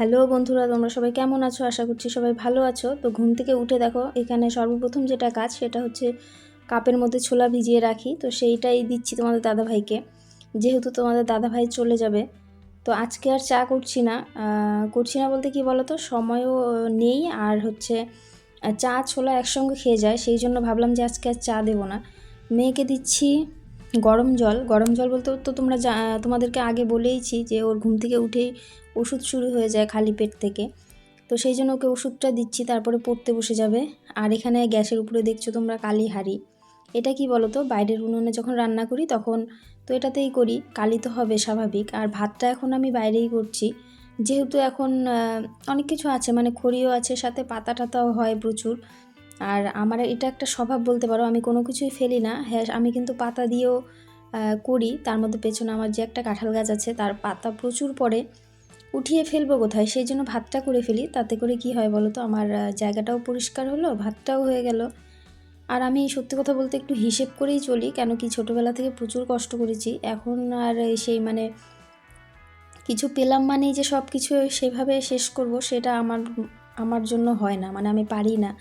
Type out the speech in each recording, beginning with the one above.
Hello বন্ধুরা, তোমরা সবাই কেমন আছো? আশা করছি সবাই ভালো আছো। তো ঘুম থেকে উঠে দেখো, এখানে সর্বপ্রথম যেটা কাজ সেটা হচ্ছে কাপের মধ্যে ছোলা ভিজিয়ে রাখি। তো সেইটাই দিচ্ছি তোমাদের দাদাভাইকে। যেহেতু তোমাদের দাদাভাই চলে যাবে, তো আজকে আর চা করছি না। করছি না বলতে কি বলো তো সময়ও নেই আর হচ্ছে চা ছোলা একসঙ্গে খেয়ে যায়। সেই জন্য ভাবলাম যে আজকে আর চা দেবো না। মেয়েকে দিচ্ছি গরম জল। গরম জল বলতে তো তোমরা তোমাদেরকে আগে বলেইছি যে ওর ঘুম থেকে উঠেই ওষুধ শুরু হয়ে যায় খালি পেট থেকে। তো সেই জন্য ওকে ওষুধটা দিচ্ছি, তারপরে পড়তে বসে যাবে। আর এখানে গ্যাসের উপরে দেখছ তোমরা কালি হাঁড়ি। এটা কি বলো তো বাইরের উনুনে যখন রান্না করি তখন তো এটাতেই করি, কালি তো হবে স্বাভাবিক। আর ভাতটা এখন আমি বাইরেই করছি। যেহেতু এখন অনেক কিছু আছে মানে খড়িও আছে, সাথে পাতা টাতাও হয় প্রচুর। আর আমার এটা একটা স্বভাব বলতে পারো, আমি কোনো কিছুই ফেলি না। হ্যাঁ আমি কিন্তু পাতা দিয়েও করি তার মধ্যে পেছনে আমার যে একটা কাঁঠাল গাছ আছে, তার পাতা প্রচুর পড়ে, উঠিয়ে ফেলব কোথায়? সেই জন্য ভাতটা করে ফেলি, তাতে করে কি হয় বলো তো? আমার জায়গাটাও পরিষ্কার হলো, ভাতটাও হয়ে গেল। আর আমি সত্যি কথা বলতে একটু হিসেব করেই চলি, কেন কি ছোটোবেলা থেকে প্রচুর কষ্ট করেছি। এখন আর সেই মানে কিছু পেলাম মানেই যে সব কিছু সেভাবে শেষ করব, সেটা আমার আমার জন্য হয় না মানে আমি পারি না।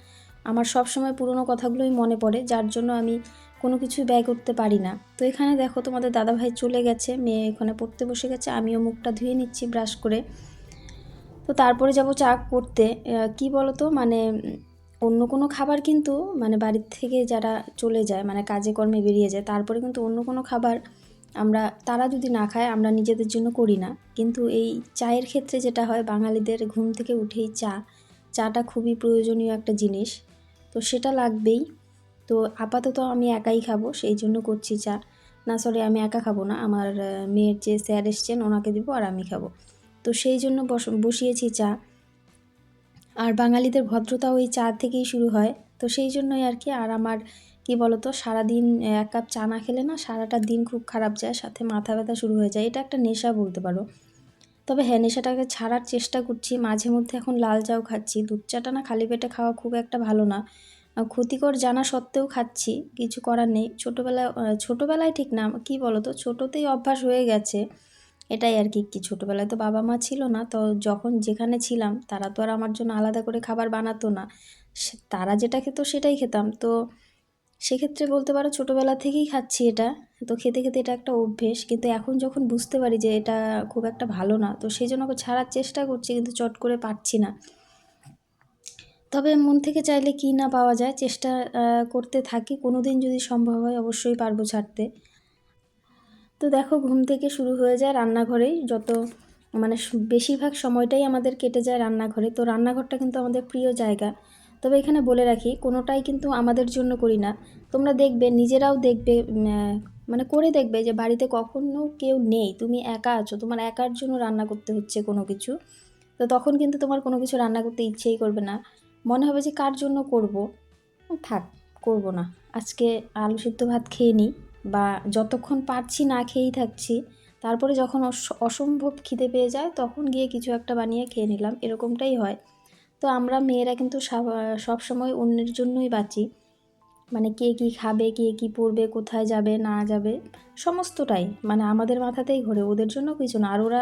আমার সব সময় পুরনো কথাগুলোই মনে পড়ে, যার জন্য আমি কোনো কিছুই ব্যয় করতে পারি না। তো এখানে দেখো তোমাদের দাদাভাই চলে গেছে, মেয়ে এখানে পড়তে বসে গেছে, আমিও মুখটা ধুয়ে নিচ্ছি ব্রাশ করে। তো তারপরে যাব চা করতে। কি বলো তো মানে অন্য কোনো খাবার কিন্তু মানে বাড়ির থেকে যারা চলে যায় মানে কাজে কর্মে বেরিয়ে যায়, তারপরে কিন্তু অন্য কোনো খাবার আমরা, তারা যদি না খায়, আমরা নিজেদের জন্য করি না। কিন্তু এই চায়ের ক্ষেত্রে যেটা হয়, বাঙালিদের ঘুম থেকে উঠেই চা। চাটা খুবই প্রয়োজনীয় একটা জিনিস। তো সেটা লাগবেই। তো আপাতত আমি একাই খাব, সেই জন্য করছি চা। না সরি আমি একা খাব না, আমার মেয়ের যে স্যার এসছেন, ওনাকে দিব আর আমি খাব। তো সেই জন্য বস- বসিয়েছি চা। আর বাঙালিদের ভদ্রতা ওই চা থেকেই শুরু হয়। তো সেই জন্যই আর কি, আর আমার, কি বলতো, সারাদিন এক কাপ চা না খেলে না, সারাটা দিন খুব খারাপ যায়, সাথে মাথা ব্যথা শুরু হয়ে যায়। এটা একটা নেশা বলতে পারো। তবে হ্যাঁ নেশাটাকে ছাড়ার চেষ্টা করছি। মাঝে মধ্যে এখন লাল চাও খাচ্ছি। দুধ চাটা না খালি পেটে খাওয়া খুব একটা ভালো না। ক্ষতিকর জানা সত্ত্বেও খাচ্ছি, কিছু করার নেই। ছোটোবেলায় ছোটোবেলায় ঠিক না, কি বলো তো ছোটোতেই অভ্যাস হয়ে গেছে। এটাই আর কি কি ছোটোবেলায় তো বাবা মা ছিল না, তো যখন যেখানে ছিলাম, তারা তো আর আমার জন্য আলাদা করে খাবার বানাতো না। তারা যেটা খেত সেটাই খেতাম। তো সেক্ষেত্রে বলতে পারো ছোটোবেলা থেকেই খাচ্ছি এটা। তো খেতে খেতে এটা একটা অভ্যেস। কিন্তু এখন যখন বুঝতে পারি যে এটা খুব একটা ভালো না, তো সেই জন্য ছাড়ার চেষ্টা করছি কিন্তু চট করে পারছি না। তবে মন থেকে চাইলে কি না পাওয়া যায় চেষ্টা করতে থাকি। কোনো দিন যদি সম্ভব হয় অবশ্যই পারব ছাড়তে। তো দেখো ঘুম থেকে শুরু হয়ে যায় রান্নাঘরেই। যত মানে বেশিরভাগ সময়টাই আমাদের কেটে যায় রান্নাঘরে। তো রান্নাঘরটা কিন্তু আমাদের প্রিয় জায়গা। তবে এখানে বলে রাখি, কোনোটাই কিন্তু আমাদের জন্য করি না। তোমরা দেখবে, নিজেরাও দেখবে মানে করে দেখবে যে বাড়িতে কখনো কেউ নেই, তুমি একা আছো, তোমার একার জন্য রান্না করতে হচ্ছে কোনো কিছু। তো তখন কিন্তু তোমার কোনো কিছু রান্না করতে ইচ্ছেই করবে না। মনে হবে যে কার জন্য করব? থাক, করব না। আজকে আলু সিদ্ধ ভাত খেয়ে নিই, বা যতক্ষণ পারছি না খেয়েই থাকছি। তারপরে যখন অস- অসম্ভব খিদে পেয়ে যায়, তখন গিয়ে কিছু একটা বানিয়ে খেয়ে নিলাম, এরকমটাই হয়। তো আমরা মেয়েরা কিন্তু সব সময় অন্যের জন্যই বাঁচি। মানে কে কী খাবে, কে কী পরবে, কোথায় যাবে, না যাবে, সমস্তটাই। মানে আমাদের মাথাতেই ঘোরে, ওদের জন্য কিছু না। আর ওরা,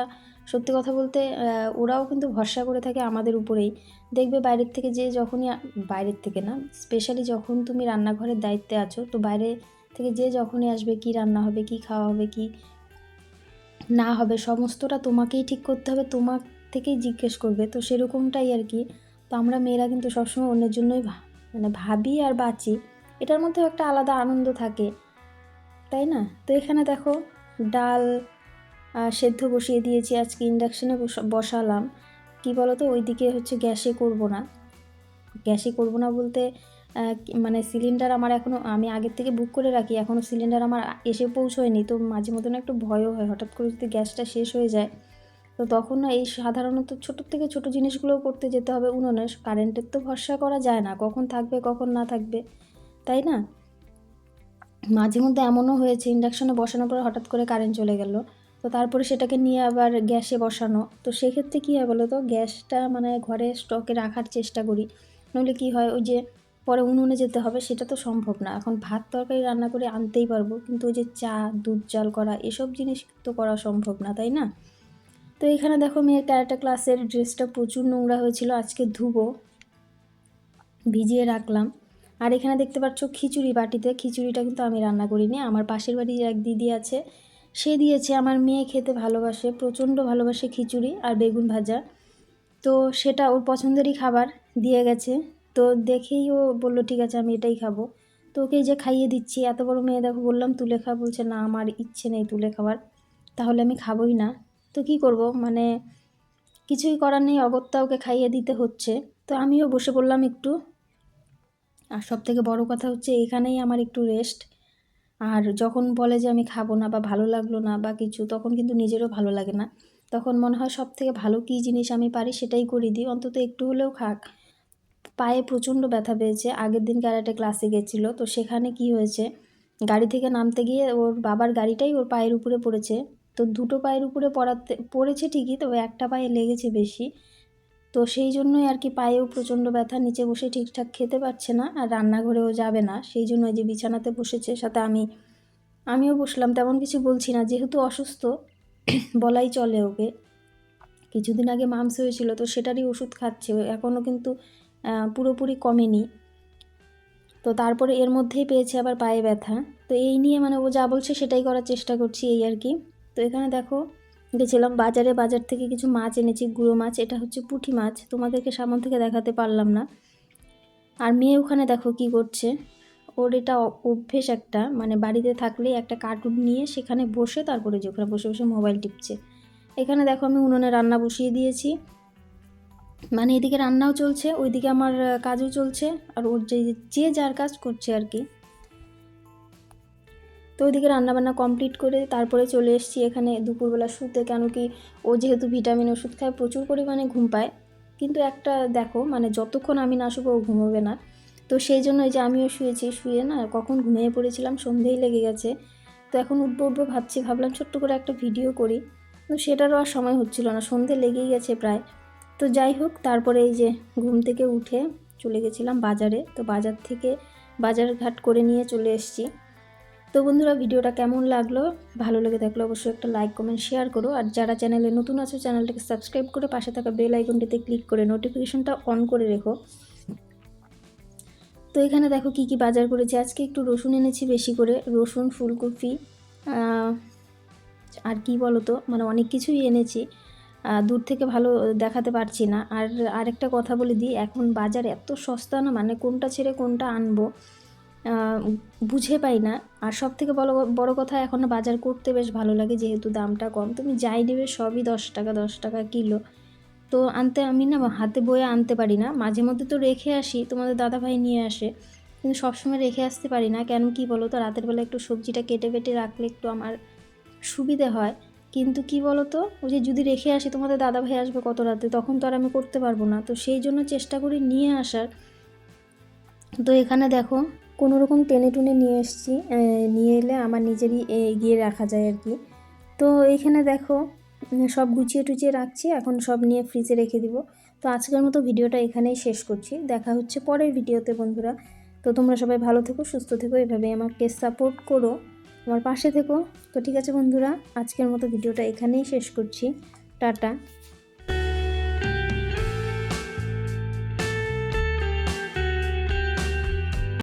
সত্যি কথা বলতে ওরাও কিন্তু ভরসা করে থাকে আমাদের উপরেই। দেখবে বাইরের থেকে যে যখনই বাইরের থেকে না স্পেশালি যখন তুমি রান্নাঘরের দায়িত্বে আছো, তো বাইরে থেকে যে যখনই আসবে, কি রান্না হবে, কি খাওয়া হবে, কি না হবে, সমস্তটা তোমাকেই ঠিক করতে হবে তোমার থেকেই জিজ্ঞেস করবে। তো সেরকমটাই আর কি। আমরা মেয়েরা কিন্তু সবসময় অন্যের জন্যই মানে ভাবি আর বাঁচি। এটার মধ্যেও একটা আলাদা আনন্দ থাকে। তাই না? তো এখানে দেখো, ডাল সেদ্ধ বসিয়ে দিয়েছি, আজকে ইন্ডাকশানে বসালাম। কি বলো তো ওইদিকে হচ্ছে গ্যাসে করব না। গ্যাসে করব না বলতে মানে সিলিন্ডার আমার এখনও আমি আগের থেকে বুক করে রাখি এখনও সিলিন্ডার আমার এসে পৌঁছয়নি। তো মাঝে মধ্যে না একটু ভয়ও হয়। হঠাৎ করে যদি গ্যাসটা শেষ হয়ে যায় তো তখন এই সাধারণত ছোটো থেকে ছোটো জিনিসগুলোও করতে যেতে হবে। উনুনে কারেন্টের তো ভরসা করা যায় না। কখন থাকবে, কখন না থাকবে, তাই না? মাঝে মধ্যে এমনও হয়েছে ইন্ডাকশনে বসানোর পরে হঠাৎ করে কারেন্ট চলে গেল। তো তারপরে সেটাকে নিয়ে আবার গ্যাসে বসানো। তো সেক্ষেত্রে কী হয় বলো তো গ্যাসটা মানে ঘরে স্টকে রাখার চেষ্টা করি। নইলে কী হয়? ওই যে পরে উনুনে যেতে হবে, সেটা তো সম্ভব না। এখন ভাত তরকারি রান্না করে আনতেই পারব। কিন্তু ওই যে চা, দুধ, জাল করা, এসব জিনিস তো করা সম্ভব না, তাই না? তো এখানে দেখো মেয়ের ক্যারাটা ক্লাসের ড্রেসটা প্রচুর নোংরা হয়েছিল, আজকে ধুবো। ভিজিয়ে রাখলাম। আর এখানে দেখতে পাচ্ছ খিচুড়ি বাটিতে, খিচুড়িটা কিন্তু আমি রান্না করিনি। আমার পাশের বাড়ির এক দিদি আছে, সে দিয়েছে, আমার মেয়ে খেতে ভালোবাসে, প্রচণ্ড ভালোবাসে খিচুড়ি আর বেগুন ভাজা। তো সেটা ওর পছন্দেরই খাবার, দিয়ে গেছে। তো দেখেই ও বলল, ঠিক আছে, আমি এটাই খাব। তো ওকে যে খাইয়ে দিচ্ছি, এত বড় মেয়ে দেখো, বললাম, তুলে খা বলছে, না, আমার ইচ্ছে নেই তুলে খাবার তাহলে আমি খাবোই না। তো কি করব? মানে কিছুই করার নেই, অগত্যা ওকে খাইয়ে দিতে হচ্ছে। তো আমিও বসে পড়লাম একটু। আর সব থেকে বড় কথা হচ্ছে এখানেই আমার একটু রেস্ট আর যখন বলে যে আমি খাব না বা ভালো লাগল না বা কিছু, তখন কিন্তু নিজেরও ভালো লাগে না। তখন মনে হয় সব থেকে ভালো কী জিনিস আমি পারি সেটাই করে দিই। অন্তত একটু হলেও খাক। পায়ে প্রচণ্ড ব্যথা পেয়েছে। আগের দিন ক্যারাটে ক্লাসে গেছিল। তো সেখানে কি হয়েছে? গাড়ি থেকে নামতে গিয়ে ওর বাবার গাড়িটাই ওর পায়ের উপরে পড়েছে। তো দুটো পায়ের উপরে পড়াতে, পড়েছে ঠিকই, তবে একটা পায়ে লেগেছে বেশি। তো সেই জন্যই আর কি পায়েও প্রচণ্ড ব্যথা, নিচে বসে ঠিকঠাক খেতে পারছে না আর রান্নাঘরেও যাবে না। সেই জন্য যে বিছানাতে বসেছে, সাথে আমি, আমিও বসলাম, তেমন কিছু বলছি না। যেহেতু অসুস্থ, বলাই চলে ওকে। কিছুদিন আগে মামস হয়েছিল, তো সেটারই ওষুধ খাচ্ছে। এখনও কিন্তু পুরোপুরি কমেনি। তো তারপরে এর মধ্যেই পেয়েছে আবার পায়ে ব্যথা। তো এই নিয়ে মানে ও যা বলছে সেটাই করার চেষ্টা করছি, এই আর কি। তো এখানে দেখো গেছিলাম বাজারে, বাজার থেকে কিছু মাছ এনেছি, গুঁড়ো মাছ, এটা হচ্ছে পুঁটি মাছ। তোমাদেরকে সামন থেকে দেখাতে পারলাম না। আর মেয়ে ওখানে দেখো কি করছে? ওর এটা অভ্যেস একটা মানে বাড়িতে থাকলে একটা কার্টুন নিয়ে সেখানে বসে তারপরে যে ওখানে বসে বসে মোবাইল টিপছে। এখানে দেখো আমি উনুনে রান্না বসিয়ে দিয়েছি। মানে এদিকে রান্নাও চলছে, ওইদিকে আমার কাজও চলছে। আর ওর যে যে যার কাজ করছে আর কি। তো ওইদিকে রান্নাবান্না কমপ্লিট করে তারপরে চলে এসেছি এখানে দুপুরবেলা শুতে। কেন কি ও যেহেতু ভিটামিন ওষুধ খায়, প্রচুর পরিমাণে ঘুম পায়। কিন্তু একটা দেখো মানে যতক্ষণ আমি না শুবো ও ঘুমোবে না। তো সেই জন্য এই যে আমিও শুয়েছি, শুয়ে না কখন ঘুমিয়ে পড়েছিলাম, সন্ধেই লেগে গেছে। তো এখন উঠবো উঠবো, ভাবছি, ভাবলাম ছোট্ট করে একটা ভিডিও করি। তো সেটারও আর সময় হচ্ছিল না, সন্ধে লেগেই গেছে প্রায়। তো যাই হোক, তারপরে এই যে ঘুম থেকে উঠে চলে গেছিলাম বাজারে। তো বাজার থেকে বাজার ঘাট করে নিয়ে চলে এসেছি। তো বন্ধুরা, ভিডিওটা কেমন লাগল? ভালো লেগে থাকলে অবশ্যই একটা লাইক কমেন্ট শেয়ার করো। আর যারা চ্যানেলে নতুন আছো চ্যানেলটাকে সাবস্ক্রাইব করে পাশে থাকা বেল আইকনটিতে ক্লিক করে নোটিফিকেশনটা অন করে রেখো। তো এখানে দেখো কি কি বাজার করেছি। আজকে একটু রসুন এনেছি বেশি করে, রসুন, ফুলকপি আর কি বলো তো মানে অনেক কিছুই এনেছি। দূর থেকে ভালো দেখাতে পারছি না। আর আরেকটা কথা বলে দিই, এখন বাজার এত সস্তা না মানে কোনটা ছেড়ে কোনটা আনব? বুঝে পাই না। আর সব থেকে বড় বড় কথা, এখন বাজার করতে বেশ ভালো লাগে যেহেতু দামটা কম। তুমি যাই নেবে সবই দশ টাকা দশ টাকা কিলো। তো আনতে, আমি না হাতে বয়ে আনতে পারি না। মাঝে মধ্যে তো রেখে আসি, তোমাদের দাদাভাই নিয়ে আসে। কিন্তু সবসময় রেখে আসতে পারি না। কেন কি বলো তো, রাতের বেলা একটু সবজিটা কেটে বেটে রাখলে একটু আমার সুবিধে হয়। কিন্তু কি বলো তো, ওই যে যদি রেখে আসি, তোমাদের দাদাভাই আসবে কত রাতে? তখন তো আর আমি করতে পারব না। তো সেই জন্য চেষ্টা করি নিয়ে আসার। তো এখানে দেখো কোনো রকম টেনে টুনে নিয়ে এসেছি নিয়ে এলে আমার নিজেরই এগিয়ে রাখা যায় আর কি। তো এইখানে দেখো সব গুছিয়ে টুচিয়ে রাখছি, এখন সব নিয়ে ফ্রিজে রেখে দিব। তো আজকের মতো ভিডিওটা এখানেই শেষ করছি। দেখা হচ্ছে পরের ভিডিওতে, বন্ধুরা। তো তোমরা সবাই ভালো থেকো, সুস্থ থেকো এভাবে আমাকে সাপোর্ট করো। আমার পাশে থেকো। তো ঠিক আছে, বন্ধুরা, আজকের মতো ভিডিওটা এখানেই শেষ করছি। টাটা।